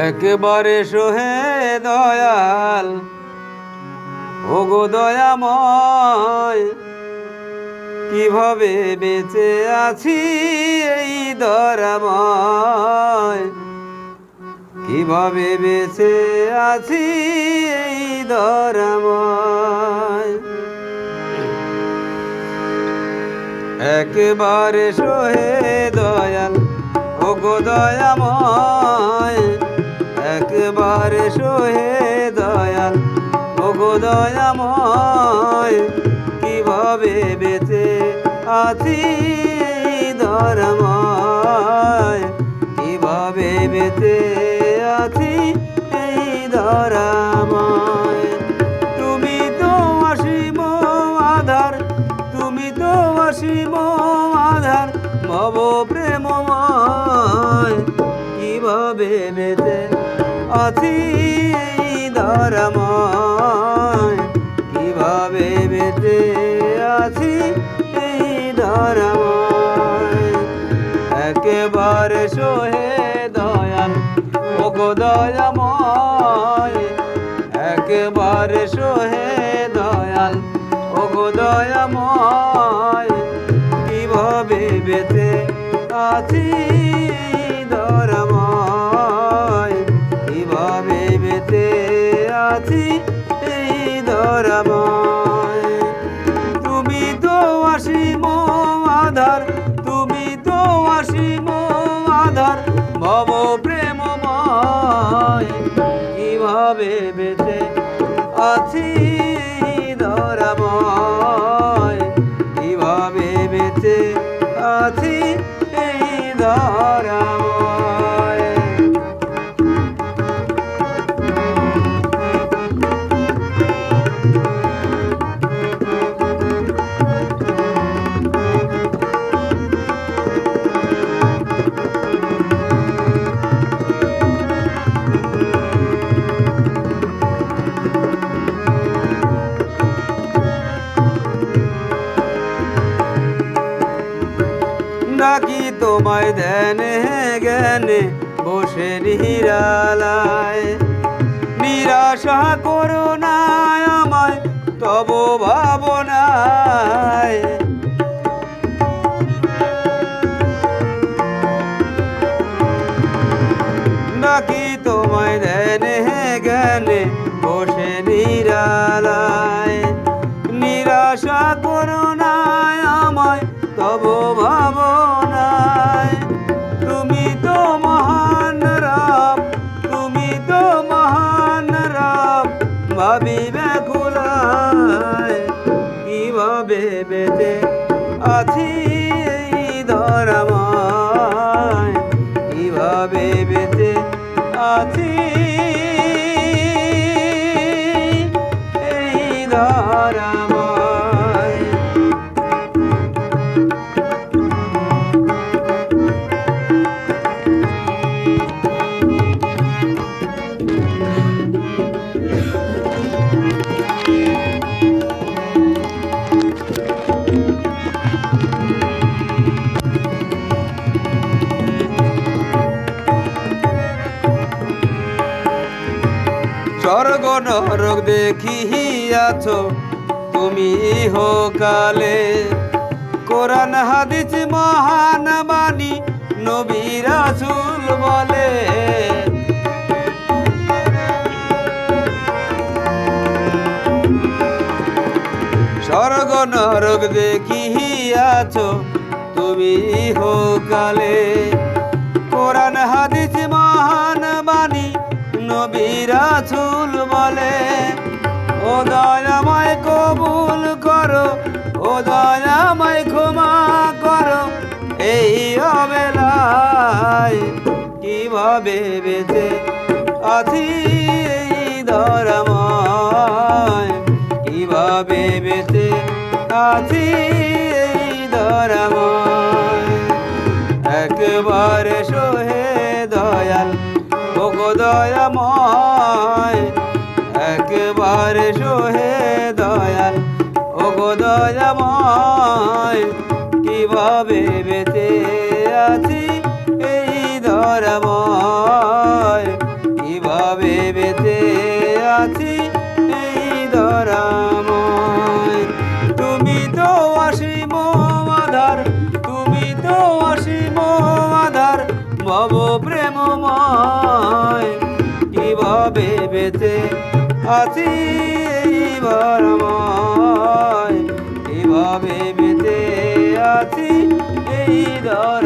একেবারে সোহে দয়াল। ও গো দয়াময়, কীভাবে বেঁচে আছি এই দরাময় কীভাবে বেঁচে আছি এই দরাময় একেবারে সোহে দয়াল ও গো দয়াময় একেবারে সোহে দয়াল ও গো দয়াময়, কীভাবে বেঁচে আছি ধর্ময় কীভাবে বেঁচে আছি এই ধরাময় তুমি তো অসীম আধার, তুমি তো অসীম আধার ভব প্রেমময় কীভাবে বেঁচে এই ধরাময় কীভাবে বেঁচে আছি এই ধরাময় একেবারে সোহে দয়াল ও গো দয়াময়। একেবারে সোহে দয়াল ও গো দয়াময়। কীভাবে বেঁচে আছি ডাকি দেন জ্ঞানে বসে নিরালায়। নিরাশা করো না আমায় তব ভাবনায়। স্বর্গ নরক দেখিয়াছ, তুমি হোকালে কোরআন, হাদিস, মহান বাণী নবী রাসূল বলে। স্বর্গ নরক দেখিয়াছ, তুমি হোকালে কোরআন, হাদিস, মহান নবী চুল বলে, ও দয়াময় কবুল করো, ও দয়াময় ক্ষমা করো, এই অবেলায় কীভাবে বেঁচে আছি এই ধরাময় কীভাবে বেঁচে আছি এই ধরাময় একবারে সোহে দয়া দয়াময়, একবারে সোহে দয়াল। ও গো দয়াময়, কীভাবে বেঁচে আছি এই ধরাময় কীভাবে বেঁচে আছি এই ধরাময় তুমি তো অসীম আধার, তুমি তো অসীম আধার ভব প্রেমময় বেঁচে আছি এইবার আমায় এভাবে বেঁচে আছি এই ধর